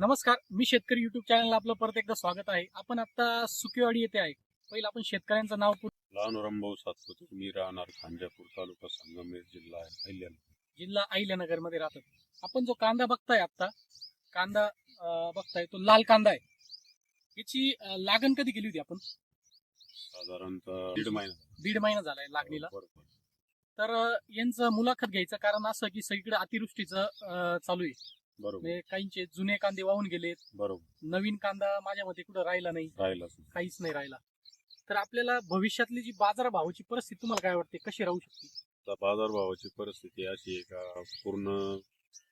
नमस्कार मी शेतकरी युट्यूब चॅनलला आपलं परत एकदा स्वागत आहे. आपण आता सुकेवाडी येथे आहे. पहिलं आपण शेतकऱ्यांचं नाव लहान रंभाऊ सातपुते मी राहणार खांजापूर तालुका संगमेर जिल्हा आहे अहिल्यानगर. जिल्हा अहिल्यानगरमध्ये राहतात आपण जो कांदा बघताय आता कांदा अं, बघताय तो लाल कांदा आहे. याची अं, लागण कधी केली होती आपण? साधारणतः दीड महिना दीड महिना झालाय लागणीला. बरोबर. तर अं, यांचं मुलाखत घ्यायचं कारण असं की सगळीकडे अतिवृष्टीचं अं, चालू आहे. बरोबर. म्हणजे काहींचे जुने कांदे वाहून गेलेत. बरोबर. नवीन कांदा माझ्या मते कुठं राहिला नाही. राहिलाच नाही. काहीच नाही राहिला. तर आपल्याला भविष्यातली जी बाजारभावाची परिस्थिती तुम्हाला काय वाटते? कशी राहू शकते? आता बाजारभावाची परिस्थिती अशी आहे का पूर्ण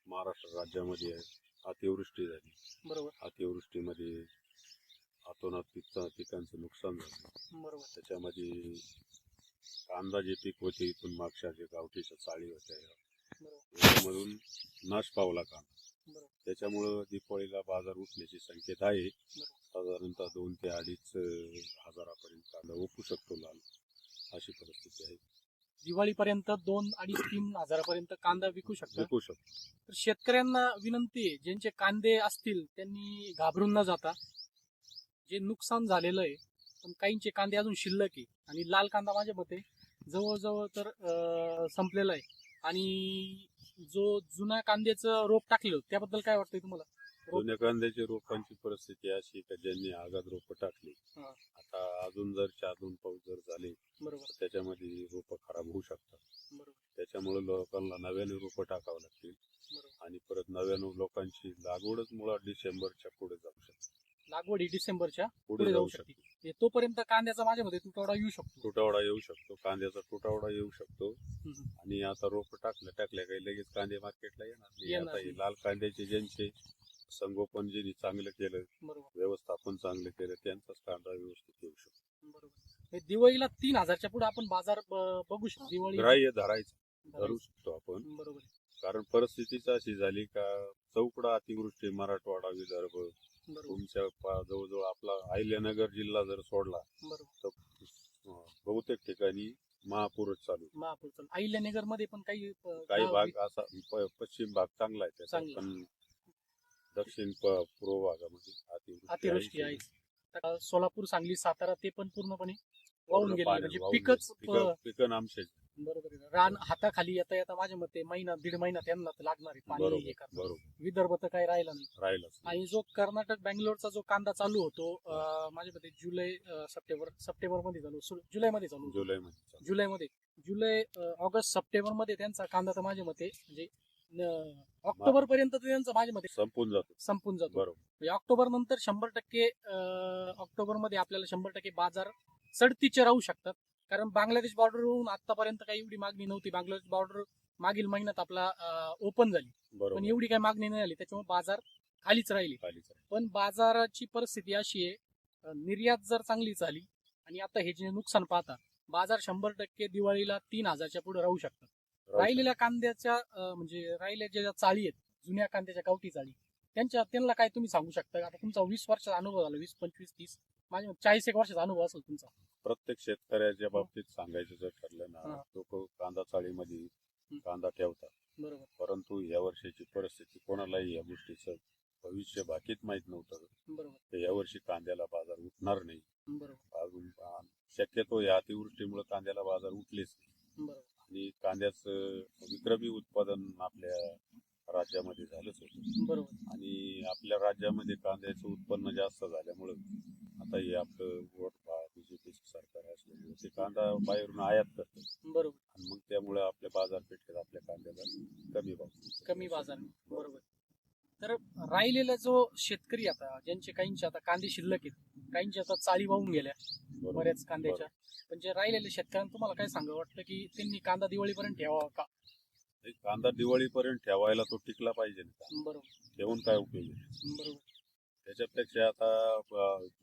महाराष्ट्र राज्यामध्ये अतिवृष्टी झाली. बरोबर. अतिवृष्टीमध्ये अतोनात पिक पिकांचं नुकसान झालं. बरोबर. त्याच्यामध्ये कांदा जे पीक होते इथून मागच्या जे गावठीच्या चाळी होत्या बरोबर. याच्यामधून नाश पावला कांदा. त्याच्यामुळं दिपावळीला बाजार उठण्याची संकेत आहे. साधारणतः दोन ते अडीच हजारापर्यंत कांदा ओपू शकतो लाल अशी परिस्थिती आहे. दिवाळीपर्यंत दोन अडीच तीन हजारापर्यंत कांदा विकू शकतो विकू शकतो. तर शेतकऱ्यांना विनंती आहे ज्यांचे कांदे असतील त्यांनी घाबरून न जाता जे नुकसान झालेलं आहे पण काहींचे कांदे अजून शिल्लक आहे. आणि लाल कांदा माझ्या मते जवळजवळ तर संपलेला आहे. आणि जो जुना कांद्याचं रोप टाकलेलं होतं, त्याबद्दल काय वाटतंय तुम्हाला? जुन्या कांद्याची रोपांची परिस्थिती अशी का ज्यांनी आगात रोपं टाकली. हा. आता अजून जर चार दोन पाऊस जर झाले बरोबर. तर त्याच्यामध्ये रोपं खराब होऊ शकतात. बरोबर. त्याच्यामुळे लोकांना नव्याने रोपं टाकावं लागतील. बरोबर. आणि परत नव्यानं लोकांची लागवडच मुळात डिसेंबरच्या पुढे जाऊ शकते. लागवड ही डिसेंबरच्या पुढे जाऊ शकते. हे तोपर्यंत कांद्याचा माझ्या मध्ये तुटवडा येऊ शकतो. तुटवडा येऊ शकतो कांद्याचा तुटवडा येऊ शकतो. हम्म. आणि आता रोप टाकल्या टाकल्या काही लगेच कांदे मार्केटला येणार नाही. येणार आता हे नाही. लाल कांद्याचे ज्यांचे संगोपन ज्यांनी चांगलं केलं बरोबर. व्यवस्थापन चांगलं केलं त्यांचाच कांदा व्यवस्थित येऊ शकतो. बरोबर. दिवाळीला तीन हजारच्या पुढे आपण बाजार ब- बघू शकतो. दिवाळी ग्राह्य धरायचं धरू शकतो आपण. बरोबर कारण परिस्थितीच अशी झाली का चौकडा अतिवृष्टी मराठवाडा विदर्भ तुमच्या पा- जवळजवळ आपला अहिल्यानगर जिल्हा जर सोडला बरोबर. तर अं, बहुतेक ठिकाणी महापूरच चालू. आहे. महापूर अहिल्यानगरमध्ये पण काही अ, काही गाव- भाग असा प- पश्चिम भाग चांगला आहे त्याचा चांगला. पण दक्षिण प- पूर्व भागामध्ये अतिवृष्टी अतिवृष्टी आहे आता सोलापूर सांगली सातारा ते पण पूर्णपणे वाहून गेले. पाण्यात म्हणजे वाहून पिकच गेले. पिकं- पिकं नामशेष. बरोबर आहे. रान हाताखाली येता येता माझ्या मते महिना दीड महिना त्यांना तर लागणार आहे पाणी हे. बरोबर विदर्भ तर काही राहिला नाही राहिलंच. आणि जो कर्नाटक बँगलोरचा जो कांदा चालू होतो अ, माझ्या मते जुलै अ, सप्टेंबर सप्टेंबरमध्ये चालू सु- जुलैमध्ये चालू होतो. जुलैमध्ये चालू. जुलैमध्ये जुलै अ, ऑगस्ट सप्टेंबरमध्ये त्यांचा कांदा तर माझ्या मते म्हणजे ऑक्टोबर पर्यंत त्यांचा माझ्या मते संपून जातो संपून जातो बरोबर म्हणजे ऑक्टोबर नंतर शंभर टक्के ऑक्टोबरमध्ये आपल्याला शंभर टक्के बाजार चढतीचे राहू शकतात कारण बांगलादेश बॉर्डरवरून आतापर्यंत काही एवढी मागणी नव्हती. बांगलादेश बॉर्डर मागील महिन्यात आपला ओपन झाली. पण एवढी काही मागणी नाही झाली. त्याच्यामुळे बाजार खालीच राहिली. पण बाजाराची परिस्थिती अशी आहे निर्यात जर चांगली झाली आणि आता हे जे नुकसान पाहता बाजार शंभर टक्के दिवाळीला तीन हजारच्या पुढे राहू शकतात. राहू राहिलेल्या कांद्याच्या म्हणजे राहिलेल्या ज्या चाळी आहेत जुन्या कांद्याच्या गावठी चाळी त्यांच्या त्यांना काय तुम्ही सांगू शकता? आता तुमचा वीस वर्षाचा अनुभव झाला वीस पंचवीस तीस. माझ्या चाळीस एक वर्षाचा अनुभव असेल तुमचा. प्रत्येक शेतकऱ्याच्या बाबतीत सांगायचं जर ठरलं ना हा. लोक कांदा चाळीमध्ये कांदा ठेवतात. बरोबर. परंतु या वर्षीची परिस्थिती कोणालाही या गोष्टीचं भविष्य बाकीत माहीत नव्हतं. बरोबर. तर यावर्षी कांद्याला बाजार उठणार नाही. बरोबर. अजून आ- शक्यतो या अतिवृष्टीमुळे कांद्याला बाजार उठलेच नाही. बरोबर. आणि कांद्याचं विक्रमी उत्पादन आपल्या राज्यामध्ये झालंच होतं. बरोबर. आणि आपल्या राज्यामध्ये कांद्याचं उत्पन्न जास्त झाल्यामुळं आता हे आपलं वोट बीजेपीचं सरकार असल्यामुळे ते कांदा बाहेरून आयात करतं. बरोबर. आणि मग त्यामुळे आपल्या बाजारपेठेत आपल्या कांद्याला कमी भाव. कमी बाजार बरोबर. तर राहिलेला जो शेतकरी आता ज्यांचे काहींचे आता कांदे शिल्लक आहेत काहींचे आता चाळी वाहून गेल्या बरोबर. बऱ्याच कांद्याच्या. पण जे राहिलेले शेतकऱ्यांना तुम्हाला काय सांगा वाटतं की त्यांनी कांदा दिवाळीपर्यंत ठेवावा का? कांदा दिवाळीपर्यंत ठेवायला तो टिकला पाहिजे ना. बरोबर. ठेवून काय उपयोग आहे? बरोबर. त्याच्यापेक्षा आता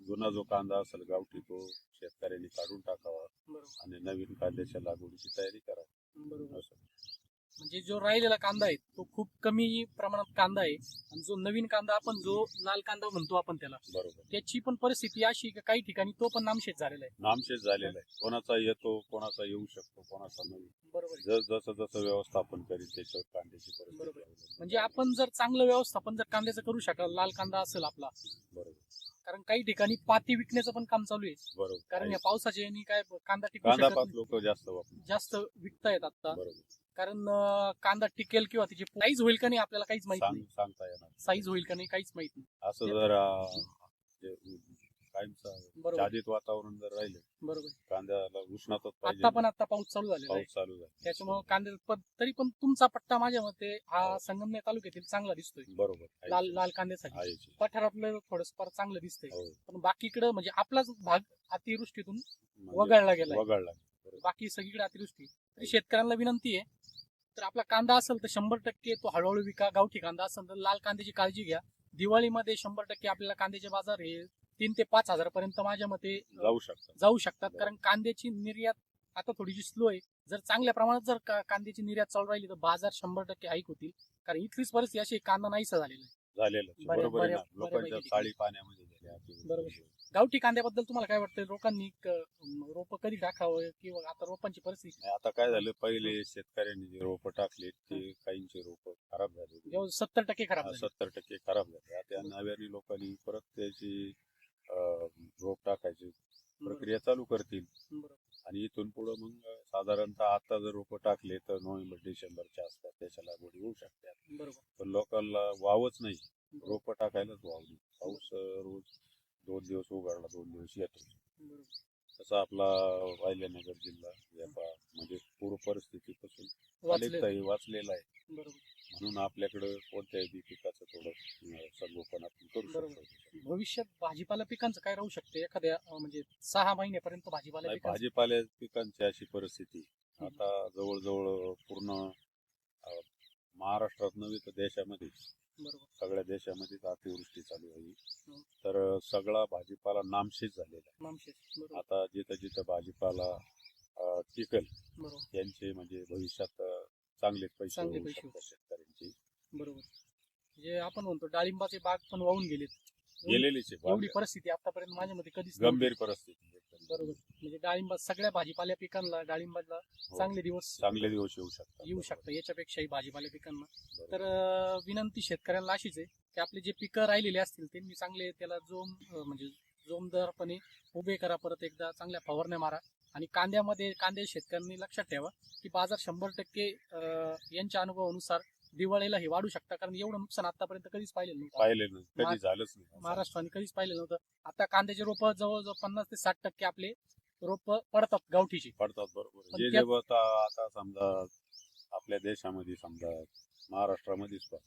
जुना जो कांदा असेल गावठी तो शेतकऱ्यांनी काढून टाकावा आणि नवीन कांद्याच्या लागवडीची तयारी करावी बरोबर. असं. म्हणजे जे राहिलेला कांदा आहे तो खूप कमी प्रमाणात कांदा आहे आणि जो नवीन कांदा आपण जो लाल कांदा म्हणतो आपण त्याला बरोबर त्याची पण परिस्थिती अशी की काही ठिकाणी तो पण नामशेष झालेला आहे नामशेष झालेला आहे कोणाचा येतो कोणाचा येऊ शकतो कोणाचा नाही बरोबर. जस जसं जसं व्यवस्थापन करील त्याच्यावर कांद्याची परिस्थिती बरोबर. अवलंबून. म्हणजे आपण जर चांगलं व्यवस्थापन जर कांद्याचं करू शकाल लाल कांदा असेल आपला बरोबर कारण काही ठिकाणी पाती विकण्याचं पण काम चालू आहे बरोबर कारण या. पावसाच्या यांनी काय कांदा टिकू कांदा शकत पात नाही. लोक जास्त वापर जास्त विकतायत आता बरोबर कारण कांदा टिकेल किंवा त्याची साईज होईल का नाही आपल्याला काहीच माहीत सांग नाही. सांगता येणार साईज होईल का नाही काहीच माहीत नाही. असं जर अं, जे कायमचं बरोबर. वातावरण जर राहिलं बरोबर. कांद्याला उष्णताच आता पाहिजे पण आता पाऊस चालू झालेला आहे. पाऊस चालू झाला त्याच्यामुळे कांदे पण तरी पण तुमचा पट्टा माझ्या मते हा संगमनेर तालुक्यातील चांगला दिसतोय. बरोबर. आहे. लाल लाल कांद्यासाठी. आहे. पठारातलं थोडस फार चांगलं दिसतंय. हो. पण बाकीकडे म्हणजे आपलाच भाग अतिवृष्टीतून म्हणजे वगळला गेलाय. वगळला बाकी सगळीकडे अतिवृष्टी तरी शेतकऱ्यांना विनंती आहे तर आपला कांदा असेल तर शंभर टक्के तो हळूहळू विका गावठी कांदा असेल तर लाल कांद्याची काळजी घ्या. दिवाळीमध्ये शंभर टक्के आपल्याला कांद्याचे बाजार हे तीन ते पाच हजार पर्यंत माझ्या मते जाऊ शकतात. जाऊ शकतात. कारण कांद्याची निर्यात आता थोडीशी स्लो आहे. जर चांगल्या प्रमाणात जर कांद्याची निर्यात चालू राहिली तर बाजार शंभर टक्के हाईक होतील. कारण इथलीच परिस्थिती अशी कांदा नाहीसा झालेला आहे. झालेलं बरोबर आहे ना? लोकांच्या बऱ्यापैकी. चाळी पाण्यामध्ये झाल्या. बरोबर. गावठी कांद्याबद्दल तुम्हाला काय वाटतं लोकांनी रोप कधी टाकावं किंवा आता रोपांची परिस्थिती? नाही, आता काय झालं? पहिले शेतकऱ्यांनी जे रोप टाकले ते काहींचे रोप खराब झाले जेव्हा सत्तर टक्के खराब झाली. सत्तर टक्के खराब झाले. आता नव्याने लोकांनी परत त्याची अं, रोप टाकायची प्रक्रिया चालू करतील. बरोबर. आणि इथून पुढे मग साधारणतः आता जर रोप टाकले तर नोव्हेंबर डिसेंबरच्या आसपास त्याच्या लागवडी होऊ शकतात बरोबर. पण लोकांना वावच नाही. रोप टाकायलाच वाव नाही. पाऊस अं, रोज दोन दिवस उघडला दोन दिवस येतो. तसा आपला वायल्यानगर जिल्हा या पा- म्हणजे पूर्व परिस्थितीपासून अनेकताही वाचलेला. आहे. म्हणून आपल्याकडं कोणत्याही बी पिकाचं थोडं संगोपन आपण करू. शकतो. भविष्यात भाजीपाला पिकांचं काय राहू शकते? एखाद्या म्हणजे सहा महिन्यापर्यंत भाजीपाला नाही, पिकांचं? भाजीपाल्या पिकांची अशी परिस्थिती. आता जवळजवळ पूर्ण अं, महाराष्ट्रात नव्हे तर देशामध्ये सगळ्या देशामध्येच अतिवृष्टी चालू आहे. हम्म. तर सगळा भाजीपाला नामशेष झालेला आहे. आता जिथं जिथं भाजीपाला टिकल त्यांचे म्हणजे भविष्यात चांगले पैसे शेतकऱ्यांची. बरोबर. जे आपण म्हणतो डाळिंबाचे बाग पण वाहून गेलेत. गेलेलीच आहे एवढी बाग. परिस्थिती आतापर्यंत माझ्या मध्ये कधीच नव्हती. गंभीर परिस्थिती एकदम. बरोबर म्हणजे डाळिंबा सगळ्या भाजीपाल्या पिकांना डाळिंबाला हो. चांगले दिवस चांगले दिवस येऊ शकतात येऊ शकतात याच्यापेक्षाही भाजीपाल्या पिकांना बरोबर. तर अं, विनंती शेतकऱ्यांना अशीच आहे की आपले जे पिकं राहिलेले असतील त्यांनी चांगले त्याला जोम अं, म्हणजे जोमदारपणे उभे करा परत एकदा चांगल्या फवारण्या मारा आणि कांद्यामध्ये कांदे शेतकऱ्यांनी लक्षात ठेवा की बाजार शंभर टक्के अं, यांच्या अनुभवानुसार दिवाळीला हे वाढू शकता. कारण एवढं नुकसान आतापर्यंत कधीच पाहिलेलं नव्हतं. पाहिले नाही कधी झालंच नाही. महाराष्ट्राने कधीच पाहिलेलं नव्हतं. आता कांद्याचे रोप जवळजवळ पन्नास ते साठ टक्के आपले रोप पडतात गावठीची. पडतात बरोबर. पण जे जे त्यात- आता आता समजा आपल्या देशामध्ये समजा महाराष्ट्रामध्येच पण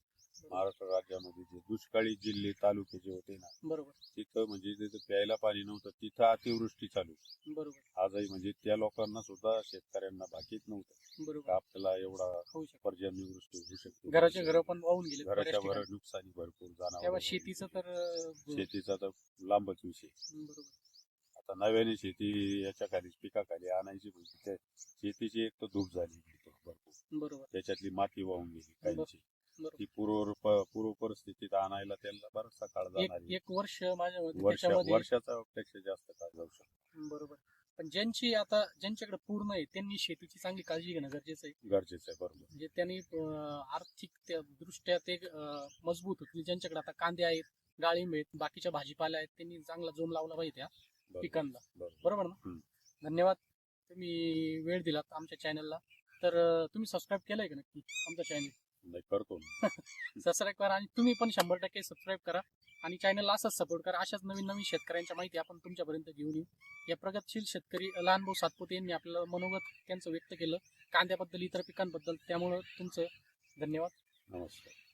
महाराष्ट्र राज्यामध्ये जे दुष्काळी जिल्हे तालुके जे होते ना बरोबर. तिथं म्हणजे तिथं प्यायला पाणी नव्हतं तिथं अतिवृष्टी चालू बरोबर. आजही म्हणजे त्या लोकांना सुद्धा शेतकऱ्यांना बाकीच नव्हतं. बरोबर. आपल्याला एवढा होऊ शकतं. पर्जन्यवृष्टी होऊ शकते घराच्या घर पण वाहून गेले घराच्या घर नुकसानी भरपूर तेव्हा जाणार शेतीचं तर अं, शेतीचा तर लांबच विषय. बरोबर. आता नव्याने शेती याच्या खाली पिकाखाली आणायची म्हणजे त्या शेतीची एक तर धूप झाली भरपूर. बरोबर. त्याच्यातली माती वाहून गेली काहींची. ती पूर्व परिस्थितीत आणायला त्याला बराचसा काळ एक जाणार. आहे. एक वर्ष माझ्या मते वर्ष त्याच्यामध्ये वर्षाचा पेक्षा जास्त काळ जाऊ शकतो बरोबर. पण ज्यांची आता ज्यांच्याकडे पूर्ण आहे त्यांनी शेतीची चांगली काळजी घेणं गरजेचं आहे. गरजेचं आहे बरोबर. म्हणजे त्यांनी अं, आर्थिक त्या दृष्ट्या ते अं, मजबूत होतील. ज्यांच्याकडे आता कांदे आहेत डाळिंब आहेत बाकीच्या भाजीपाल्या आहेत त्यांनी चांगला जोम लावला पाहिजे त्या बरोबर पिकांना. बरोबर. बरोबर ना? हम्म. धन्यवाद. तुम्ही वेळ दिलात आमच्या चॅनलला तर अं, तुम्ही सबस्क्राईब केलंय का नक्की आमचं चॅनल नाही करतो. सबस्क्राईब करा आणि तुम्ही पण शंभर टक्के सबस्क्राईब करा आणि चॅनलला असाच सपोर्ट करा. अशाच नवीन नवीन शेतकऱ्यांच्या माहिती आपण तुमच्यापर्यंत घेऊन येऊ. या प्रगतशील शेतकरी लहान भाऊ सातपुते यांनी आपल्याला मनोगत त्यांचं व्यक्त केलं. कांद्याबद्दल इतर पिकांबद्दल त्यामुळं तुमचं धन्यवाद. नमस्कार.